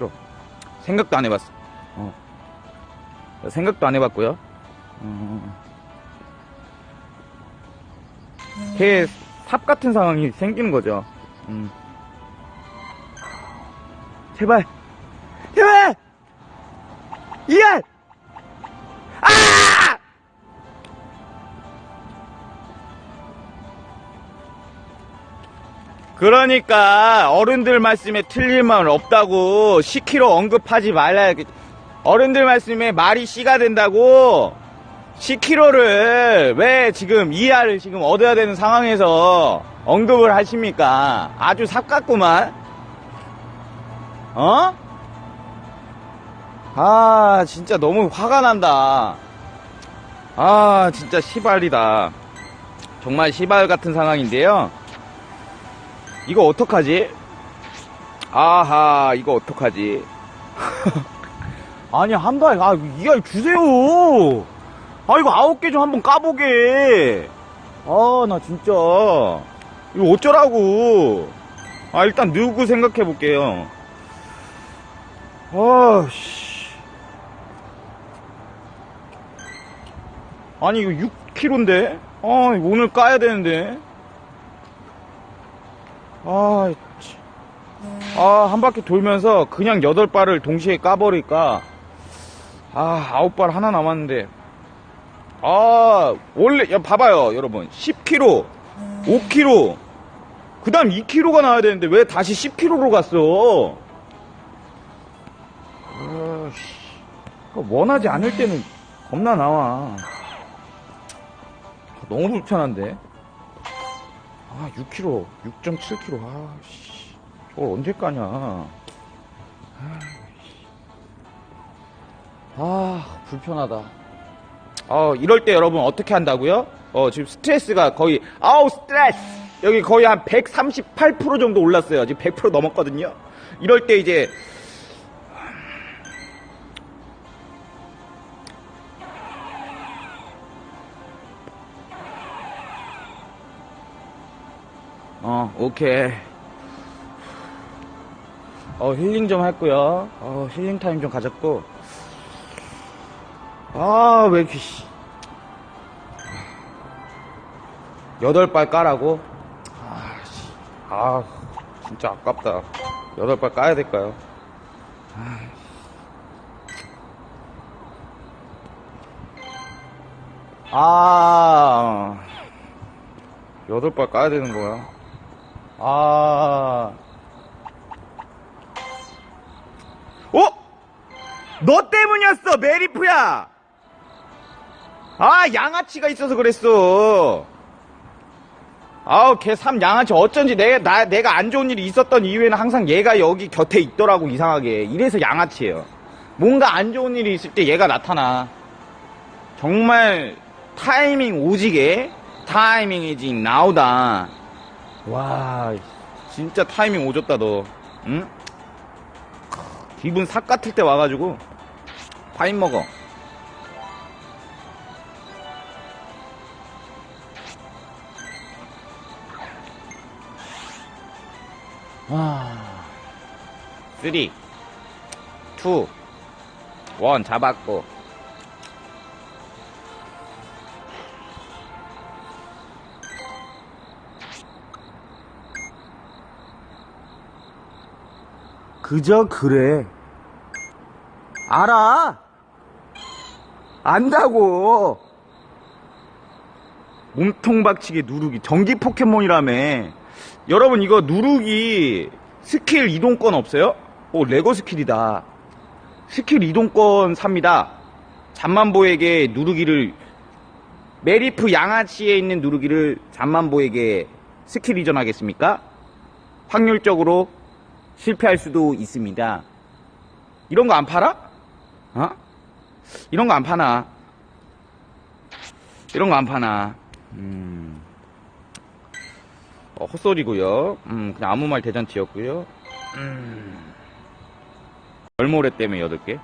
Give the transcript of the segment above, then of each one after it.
싫어. 생각도 안 해봤어. 어. 생각도 안 해봤고요. 어. 걔삽 같은 상황이 생기는 거죠. 음. 제발, 제발, 이알, 그러니까 어른들 말씀에 틀릴 말 없다고 10kg 언급하지 말라. 어른들 말씀에 말이 씨가 된다고 10kg를 왜 지금 이하를 지금 얻어야 되는 상황에서 언급을 하십니까? 아주 삽같구만. 어? 아, 진짜 너무 화가 난다. 아, 진짜 시발이다. 정말 시발 같은 상황인데요. 이거 어떡하지? 아하, 이거 어떡하지? 아니, 한 달, 아, 이알 주세요! 아, 이거 아홉 개 좀 한번 까보게! 아, 나 진짜. 이거 어쩌라고! 아, 일단 누구 생각해 볼게요. 아, 씨. 아니, 이거 6kg인데? 아, 이거 오늘 까야 되는데? 아, 치. 아, 한 바퀴 돌면서 그냥 여덟 발을 동시에 까버리니까, 아, 아홉 발 하나 남았는데, 아, 원래, 야, 봐봐요, 여러분. 10kg, 5kg, 그 다음 2kg가 나와야 되는데, 왜 다시 10kg로 갔어? 아, 원하지 않을 때는 겁나 나와. 너무 불편한데? 아, 6kg, 6.7kg. 아, 씨. 저걸 언제 까냐. 아, 씨. 아, 불편하다. 어, 이럴 때 여러분 어떻게 한다고요? 어, 지금 스트레스가 거의, 아우, 스트레스! 여기 거의 한 138% 정도 올랐어요. 지금 100% 넘었거든요. 이럴 때 이제, 어, 오케이. 어, 힐링 좀 했고요. 어, 힐링 타임 좀 가졌고. 아, 왜 이렇게, 씨. 여덟 발 까라고? 아, 씨. 아, 진짜 아깝다. 여덟 발 까야 될까요? 아, 여덟 발 까야 되는 거야. 아. 어? 너 때문이었어, 메리프야! 아, 양아치가 있어서 그랬어. 아우, 걔 삼 양아치 어쩐지 내, 나, 내가 안 좋은 일이 있었던 이유에는 항상 얘가 여기 곁에 있더라고, 이상하게. 이래서 양아치예요. 뭔가 안 좋은 일이 있을 때 얘가 나타나. 정말 타이밍 오지게 타이밍이 지금 나오다. 와, 진짜 타이밍 오졌다, 너. 응? 기분 삭 같을 때 와가지고, 파인 먹어. 와. 3, 2, 1 잡았고. 그저 그래. 알아. 안다고. 몸통 박치기 누르기. 전기 포켓몬이라며. 여러분, 이거 누르기 스킬 이동권 없어요? 오, 레고 스킬이다. 스킬 이동권 삽니다. 잠만보에게 누르기를, 메리프 양아치에 있는 누르기를 잠만보에게 스킬 이전하겠습니까? 확률적으로 실패할 수도 있습니다. 이런 거 안 팔아? 어? 이런 거 안 파나? 이런 거 안 파나? 음. 어, 헛소리고요. 음, 그냥 아무 말 대잔치였고요. 음. 얼모래 때문에 8개?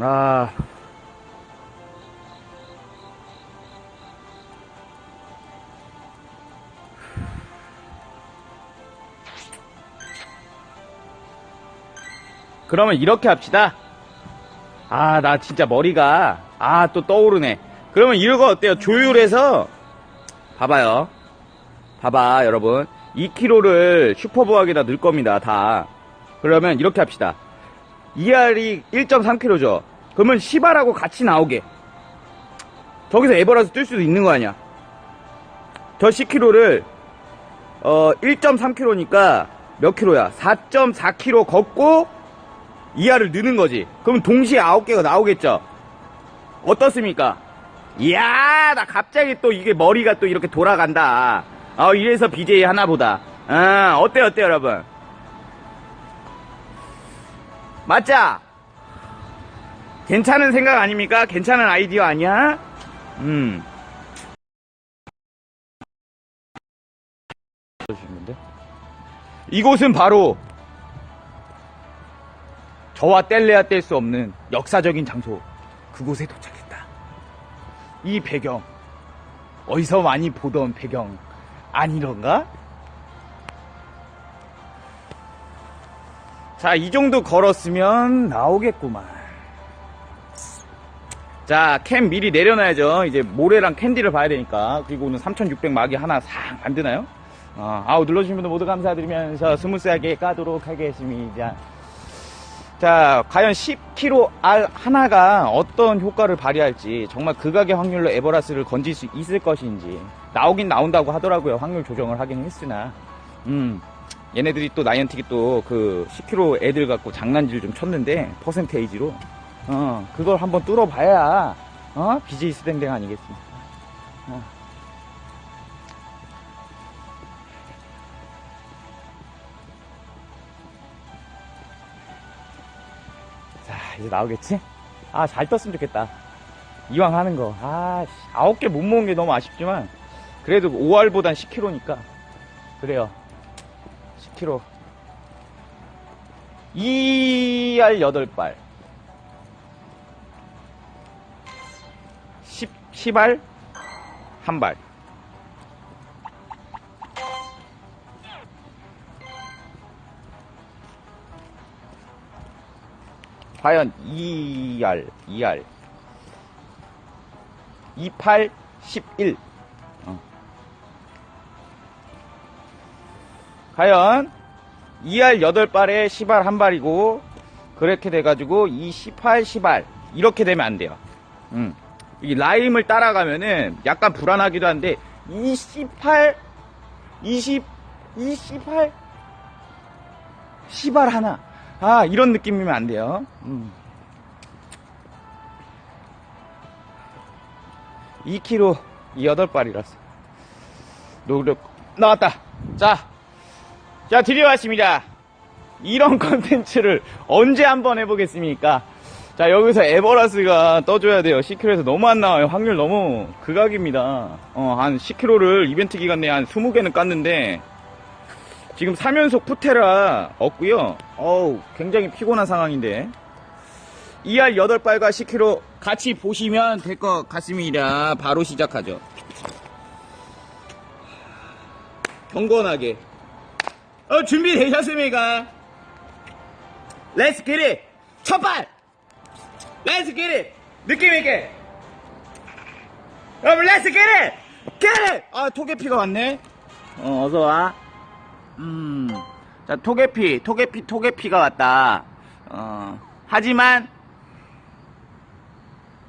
아. 그러면 이렇게 합시다. 아, 나 진짜 머리가, 아, 또 떠오르네. 그러면 이거 어때요? 조율해서, 봐봐요. 봐봐, 여러분. 2kg를 슈퍼부학에다 넣을 겁니다, 다. 그러면 이렇게 합시다. ER이 1.3kg죠. 그러면 시바라고 같이 나오게. 저기서 에버라스 뜰 수도 있는 거 아니야. 저 10kg를, 어, 1.3kg니까 몇 킬로야? 4.4kg 걷고 이하를 넣는 거지. 그럼 동시에 9개가 나오겠죠? 어떻습니까? 이야, 나 갑자기 또 이게 머리가 또 이렇게 돌아간다. 어, 이래서 BJ 하나보다. 아, 어때요, 어때요, 여러분? 맞자? 괜찮은 생각 아닙니까? 괜찮은 아이디어 아니야? 음. 이곳은 바로 저와 뗄래야 뗄 수 없는 역사적인 장소 그곳에 도착했다. 이 배경 어디서 많이 보던 배경 아니던가? 자, 이 정도 걸었으면 나오겠구만. 자, 캠 미리 내려놔야죠. 이제 모래랑 캔디를 봐야 되니까. 그리고 오늘 3600 막이 하나 싹 만드나요? 어, 아우, 눌러주신 분들 모두 감사드리면서 스무스하게 까도록 하겠습니다. 자, 과연 10kg 알 하나가 어떤 효과를 발휘할지, 정말 극악의 확률로 에버라스를 건질 수 있을 것인지, 나오긴 나온다고 하더라고요. 확률 조정을 하긴 했으나, 음, 얘네들이 또 나이언틱이 또 그 10kg 애들 갖고 장난질 좀 쳤는데, 퍼센테이지로, 어, 그걸 한번 뚫어봐야, 어, BJ 스댕댕 아니겠습니까? 어. 이제 나오겠지? 아, 잘 떴으면 좋겠다. 이왕 하는 거. 아, 씨, 아홉 개 못 모은 게 너무 아쉽지만, 그래도 5알보단 10kg니까. 그래요. 10kg. 2알 8발. 10, 10알? 한 발. 과연 2알, 2알. 28, 11. 어. 과연 2알 8발에 10알 한 발이고 그렇게 돼가지고 2, 18, 10알 이렇게 되면 안 돼요. 음. 이 라임을 따라가면은 약간 불안하기도 한데 28, 20, 28, 10알 하나. 아 이런 느낌이면 안 돼요. 음. 2kg 이 8발이라서 노력 나왔다. 자, 자 드디어 왔습니다. 이런 컨텐츠를 언제 한번 해보겠습니까? 자 여기서 에버라스가 떠줘야 돼요. 10kg에서 너무 안 나와요. 확률 너무 극악입니다. 어, 한 10kg를 이벤트 기간 내에 한 20개는 깠는데 지금 3연속 푸테라 없고요 어우 굉장히 피곤한 상황인데 2알 8발과 10kg 같이 보시면 될 것 같습니다. 바로 시작하죠. 경건하게. 어, 준비되셨습니까? 렛츠 기릿! 첫 발! 렛츠 기릿! 느낌있게! 여러분, 렛츠 기릿! 기릿! 아, 토개피가 왔네? 어, 어서와. 음, 자, 토개피, 토개피, 토개피가 왔다. 어, 하지만,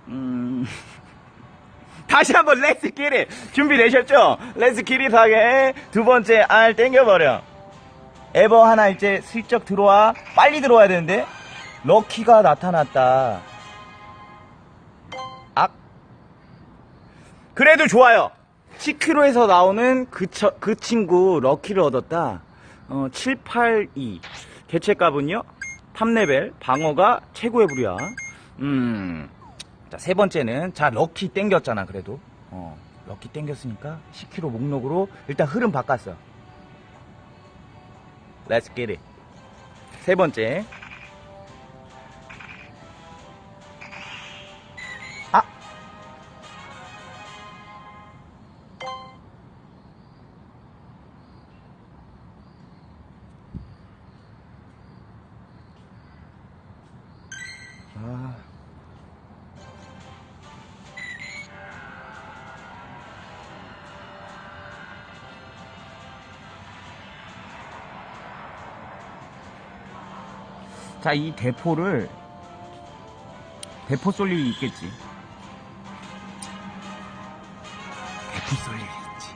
음. 다시 한번 렛츠 기릿 준비되셨죠? 렛츠 기릿하게 두 번째 알 땡겨버려 에버 하나 이제 슬쩍 들어와 빨리 들어와야 되는데 럭키가 나타났다 악 그래도 좋아요 10kg에서 나오는 그, 처, 그 친구 럭키를 얻었다 어, 782 개체값은요 탑레벨 방어가 최고의 부류야 음 자, 세 번째는, 자, 럭키 땡겼잖아, 그래도. 어, 럭키 땡겼으니까 10kg 목록으로 일단 흐름 바꿨어. Let's get it. 세 번째. 자, 이 대포를, 대포 쏠 일이 있겠지. 대포 쏠 일이 있지.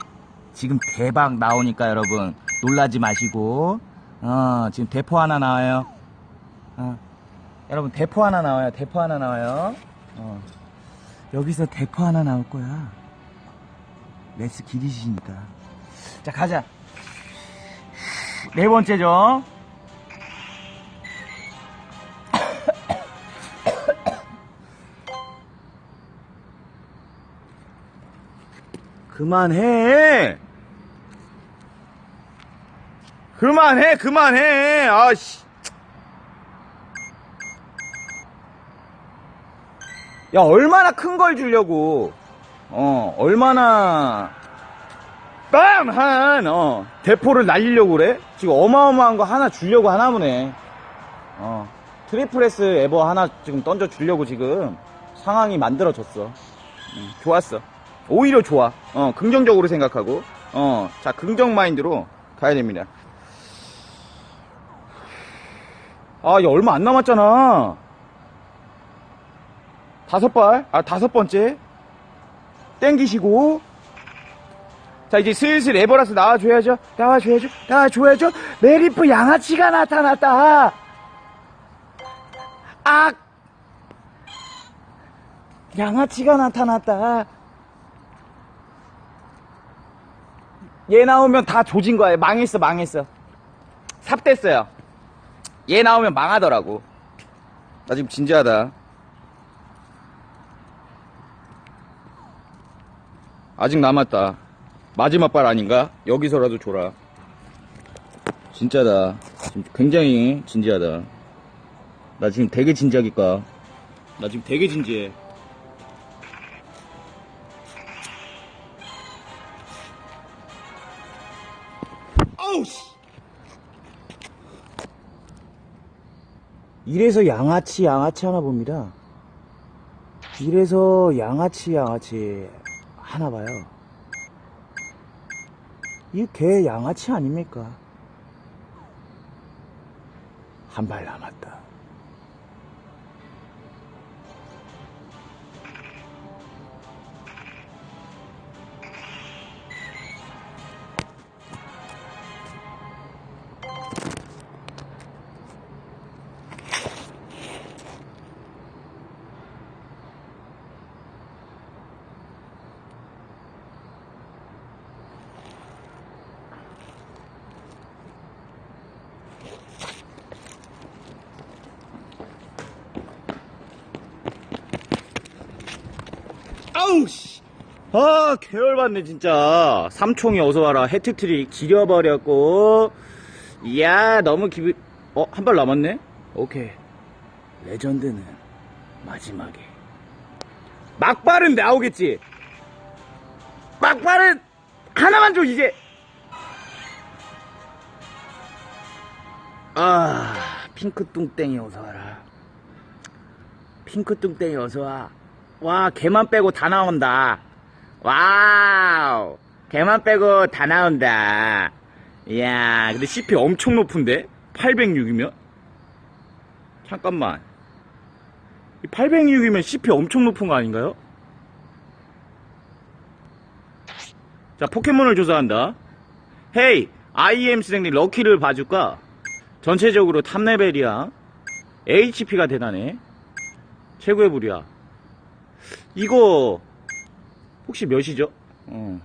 지금 대박 나오니까 여러분, 놀라지 마시고, 어, 지금 대포 하나 나와요. 어, 여러분, 대포 하나 나와요. 대포 하나 나와요. 어, 여기서 대포 하나 나올 거야. 레스 기리시니까. 자, 가자. 네 번째죠. 그만해. 그만해, 그만해. 아씨. 야, 얼마나 큰 걸 주려고. 어, 얼마나 빵! 한, 어, 대포를 날리려고 그래? 지금 어마어마한 거 하나 주려고 하나 보네. 어, 트리플레스 에버 하나 지금 던져 주려고 지금 상황이 만들어졌어. 음, 좋았어. 오히려 좋아. 어, 긍정적으로 생각하고, 어, 자, 긍정 마인드로 가야 됩니다. 아, 야, 얼마 안 남았잖아. 다섯 발, 아, 다섯 번째. 땡기시고, 자, 이제 슬슬 에버라스 나와줘야죠. 나와줘야죠. 나와줘야죠. 메리프 양아치가 나타났다. 아! 양아치가 나타났다. 얘 나오면 다 조진 거야. 망했어, 망했어. 삽됐어요. 얘 나오면 망하더라고. 나 지금 진지하다. 아직 남았다. 마지막 발 아닌가? 여기서라도 줘라. 진짜다. 지금 굉장히 진지하다. 나 지금 되게 진지하니까. 나 지금 되게 진지해. 이래서 양아치 양아치 하나 봅니다. 이래서 양아치 양아치 하나 봐요. 이 개 양아치 아닙니까? 한 발 남았다. 아우 씨. 아 계열받네 진짜. 삼총이 어서와라. 해트트릭 지려버렸고. 이야 너무 기분 어 한 발 남았네? 오케이. 레전드는 마지막에. 막발은 나오겠지? 막발은 하나만 줘 이제. 아 핑크 뚱땡이 어서와라. 핑크 뚱땡이 어서와 와, 개만 빼고 다 나온다. 와우. 개만 빼고 다 나온다. 이야, 근데 CP 엄청 높은데? 806이면? 잠깐만. 806이면 CP 엄청 높은 거 아닌가요? 자, 포켓몬을 조사한다. 헤이, IM 수생님 럭키를 봐줄까? 전체적으로 탑레벨이야. HP가 대단해. 최고의 부류야. 이거 혹시 몇이죠? 어.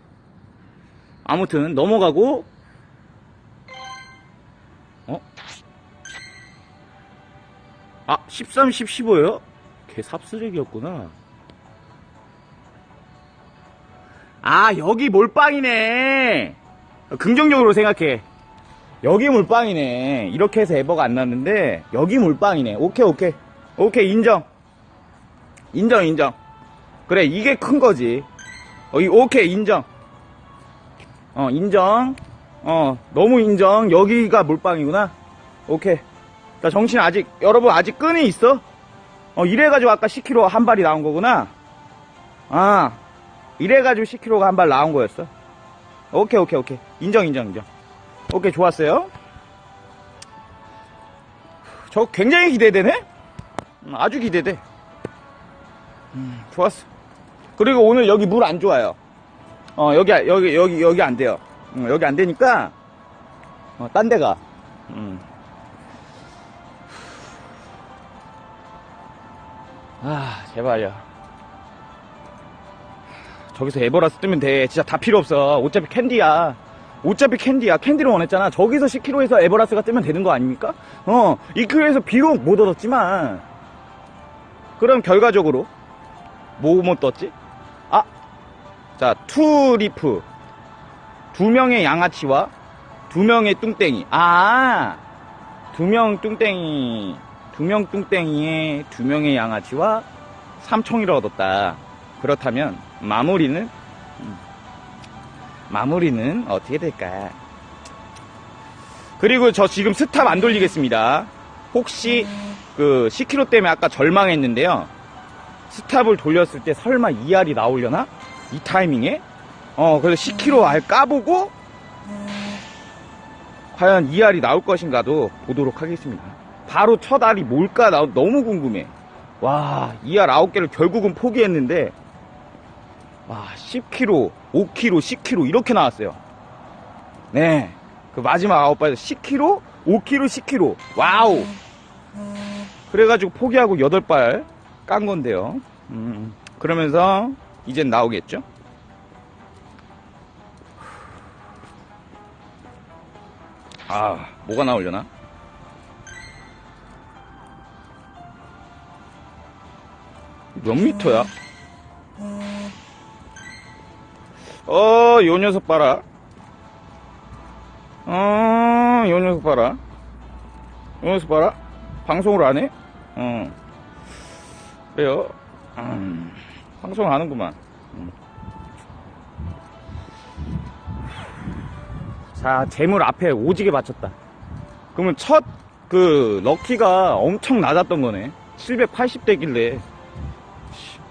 아무튼 넘어가고. 어? 아 13, 10, 15요? 걔 삽쓰레기였구나. 아 여기 몰빵이네. 긍정적으로 생각해. 여기 몰빵이네. 이렇게 해서 에버가 안 났는데 여기 몰빵이네. 오케이 오케이. 오케이 인정. 인정 인정 그래 이게 큰 거지. 어, 이, 오케이 인정. 어 인정. 어 너무 인정. 여기가 몰빵이구나. 오케이. 자 정신 아직 여러분 아직 끈이 있어? 어 이래가지고 아까 10kg 한 발이 나온 거구나. 아 이래가지고 10kg가 한 발 나온 거였어? 오케이 오케이 오케이. 인정 인정 인정. 오케이 좋았어요. 저 굉장히 기대되네? 음, 아주 기대돼. 음, 좋았어. 그리고 오늘 여기 물 안 좋아요. 어, 여기, 여기, 여기, 여기 안 돼요. 음, 여기 안 되니까, 어, 딴 데 가. 음. 아, 제발요. 저기서 에버라스 뜨면 돼. 진짜 다 필요 없어. 어차피 캔디야. 어차피 캔디야. 캔디를 원했잖아. 저기서 10km에서 에버라스가 뜨면 되는 거 아닙니까? 어, 2km에서 비록 못 얻었지만, 그럼 결과적으로, 뭐 못 떴지? 아! 자, 투리프. 두 명의 양아치와 두 명의 뚱땡이. 아! 두 명 뚱땡이, 두 명 뚱땡이에 두 명의 양아치와 삼총이를 얻었다. 그렇다면, 마무리는, 음, 마무리는 어떻게 될까? 그리고 저 지금 스탑 안 돌리겠습니다. 혹시 그 10km 때문에 아까 절망했는데요. 스탑을 돌렸을 때 설마 ER이 나오려나? 이 타이밍에? 어, 그래서 10km 알 까보고 과연 ER이 나올 것인가도 보도록 하겠습니다. 바로 첫 알이 뭘까 나 너무 궁금해. 와, ER 9개를 결국은 포기했는데 와, 10kg, 5kg, 10kg 이렇게 나왔어요. 네. 그 마지막 아홉 발에서 10kg, 5kg, 10kg. 와우. 그래가지고 포기하고 8발 깐 건데요. 음, 그러면서 이젠 나오겠죠? 아, 뭐가 나오려나? 몇 미터야? 어, 요 녀석 봐라. 어, 요 녀석 봐라. 요 녀석 봐라. 방송을 안 해? 어. 그래요. 음, 방송을 하는구만. 음. 자, 재물 앞에 오지게 받쳤다. 그러면 첫, 그, 럭키가 엄청 낮았던 거네. 780대길래,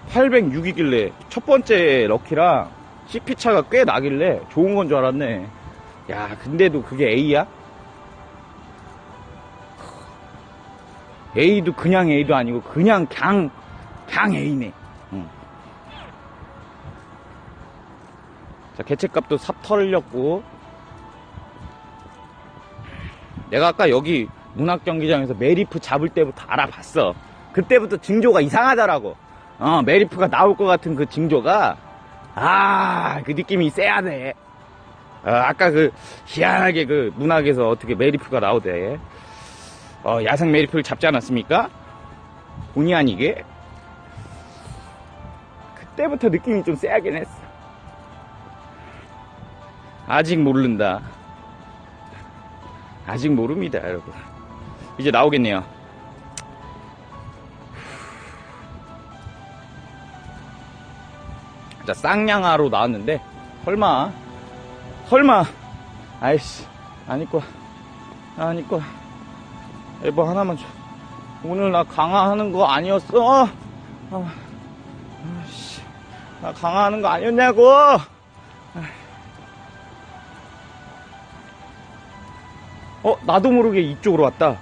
806이길래, 첫 번째 럭키랑 CP차가 꽤 나길래 좋은 건 줄 알았네. 야, 근데도 그게 A야? A도 그냥 A도 아니고, 그냥 강, 강 A네. 응. 자, 개체값도 삽 털렸고, 내가 아까 여기 문학경기장에서 메리프 잡을 때부터 알아봤어. 그때부터 징조가 이상하더라고. 어, 메리프가 나올 것 같은 그 징조가, 아, 그 느낌이 돼. 어, 아까 그, 희한하게 그 문학에서 어떻게 메리프가 나오대. 어, 야생 메리프를 잡지 않았습니까? 본의 아니게. 그때부터 느낌이 좀 세하긴 했어. 아직 모른다. 아직 모릅니다, 여러분. 이제 나오겠네요. 자, 쌍냥아로 나왔는데, 설마, 설마, 아이씨, 거야. 아닐 거야. 에버 하나만 줘. 오늘 나 강화하는 거 아니었어? 아, 아이씨, 나 강화하는 거 아니었냐고! 나도 모르게 이쪽으로 왔다.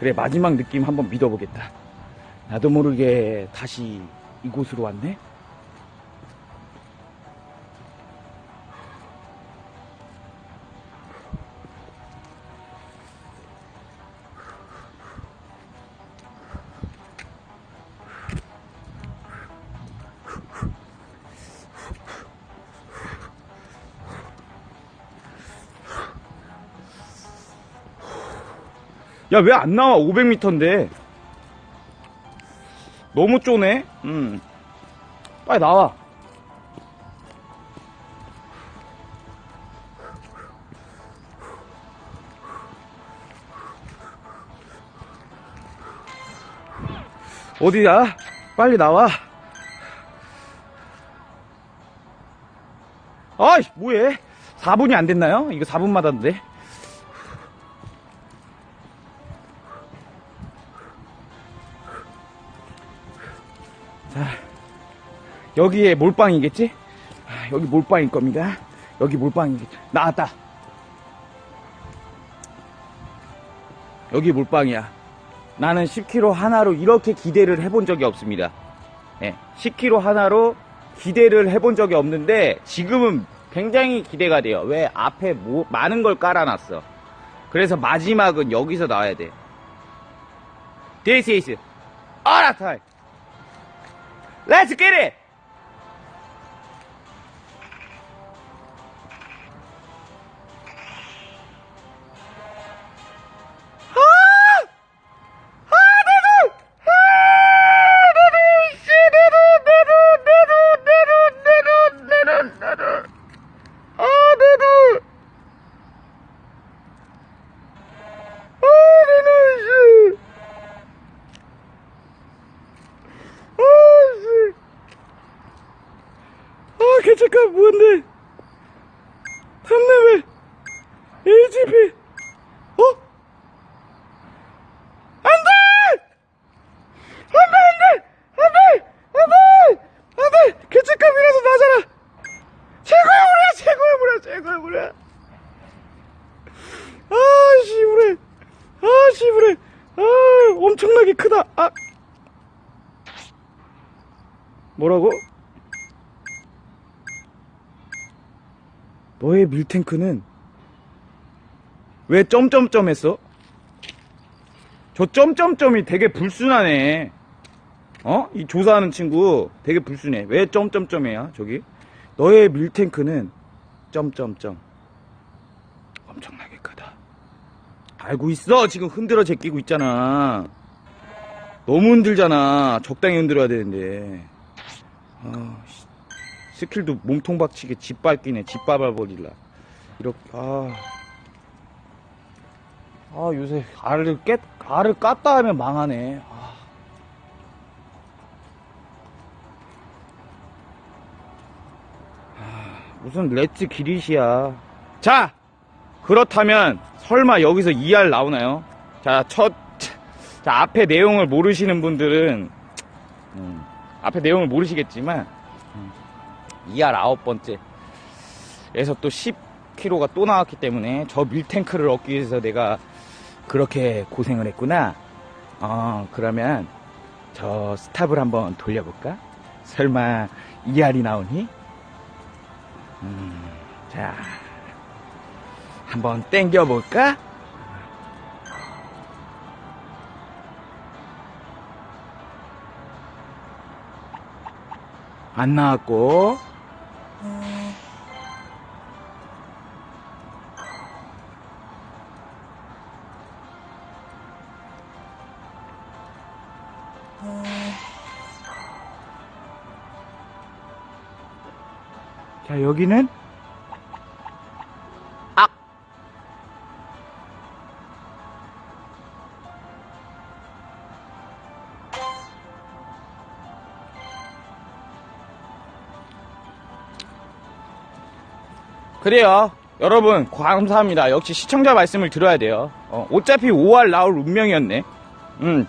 그래, 마지막 느낌 한번 믿어보겠다. 나도 모르게 다시 이곳으로 왔네? 야, 왜 안 나와? 500m인데. 너무 쪼네? 음. 빨리 나와. 어디야? 빨리 나와. 아이, 뭐해? 4분이 안 됐나요? 이거 4분마다인데. 자, 여기에 몰빵이겠지? 아, 여기 몰빵일 겁니다. 여기 몰빵이겠지. 나왔다. 여기 몰빵이야. 나는 10kg 하나로 이렇게 기대를 해본 적이 없습니다. 예, 10kg 하나로 기대를 해본 적이 없는데 지금은 굉장히 기대가 돼요. 왜 앞에 뭐- 많은 걸 깔아놨어. 그래서 마지막은 여기서 나와야 돼. Is our time. Let's get it. 뭐라고? 너의 밀탱크는 왜 점점점 했어? 저 점점점이 되게 불순하네. 어? 이 조사하는 친구 되게 불순해. 왜 점점점이야, 저기? 너의 밀탱크는 점점점. 엄청나게 크다. 알고 있어. 지금 흔들어 제끼고 있잖아. 너무 흔들잖아. 적당히 흔들어야 되는데. 아, 씨. 스킬도 몸통 박치게 짓밟기네 짓밟아 버릴라 이렇게 아. 아 요새 알을 깨 알을 깠다 하면 망하네 아. 아, 무슨 렛츠 기릿이야 자 그렇다면 설마 여기서 2알 나오나요 자첫 자 앞에 내용을 모르시는 분들은 음, 앞에 내용을 모르시겠지만 2알 아홉 번째. 에서 또 10kg가 또 나왔기 때문에 저 밀탱크를 얻기 위해서 내가 그렇게 고생을 했구나. 어, 그러면 저 스탑을 한번 돌려볼까? 설마 2알이 나오니? 음, 자, 한번 땡겨볼까? 안 나왔고. 자 여기는 그래요. 여러분, 감사합니다. 역시 시청자 말씀을 들어야 돼요. 어, 어차피 5할 나올 운명이었네. 음,